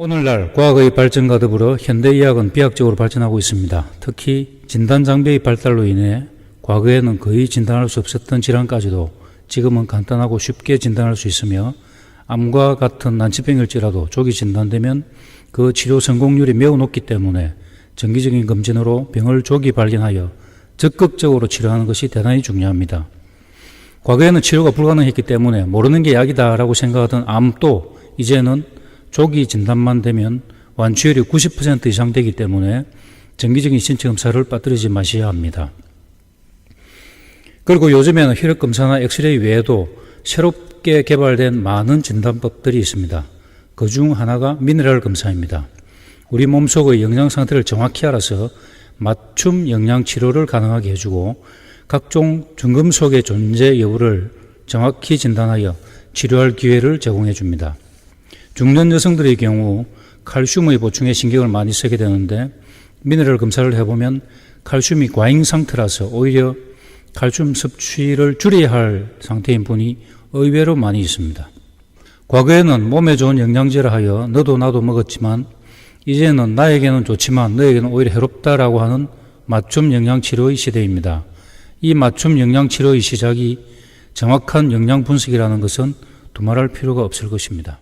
오늘날 과학의 발전과 더불어 현대의학은 비약적으로 발전하고 있습니다. 특히 진단 장비의 발달로 인해 과거에는 거의 진단할 수 없었던 질환까지도 지금은 간단하고 쉽게 진단할 수 있으며 암과 같은 난치병일지라도 조기 진단되면 그 치료 성공률이 매우 높기 때문에 정기적인 검진으로 병을 조기 발견하여 적극적으로 치료하는 것이 대단히 중요합니다. 과거에는 치료가 불가능했기 때문에 모르는 게 약이다라고 생각하던 암도 이제는 조기 진단만 되면 완치율이 90% 이상 되기 때문에 정기적인 신체 검사를 빠뜨리지 마셔야 합니다. 그리고 요즘에는 혈액 검사나 엑스레이 외에도 새롭게 개발된 많은 진단법들이 있습니다. 그 중 하나가 미네랄 검사입니다. 우리 몸속의 영양 상태를 정확히 알아서 맞춤 영양 치료를 가능하게 해주고 각종 중금속의 존재 여부를 정확히 진단하여 치료할 기회를 제공해 줍니다. 중년 여성들의 경우 칼슘의 보충에 신경을 많이 쓰게 되는데 미네랄 검사를 해보면 칼슘이 과잉 상태라서 오히려 칼슘 섭취를 줄여야 할 상태인 분이 의외로 많이 있습니다. 과거에는 몸에 좋은 영양제라 하여 너도 나도 먹었지만 이제는 나에게는 좋지만 너에게는 오히려 해롭다라고 하는 맞춤 영양치료의 시대입니다. 이 맞춤 영양치료의 시작이 정확한 영양 분석이라는 것은 두말할 필요가 없을 것입니다.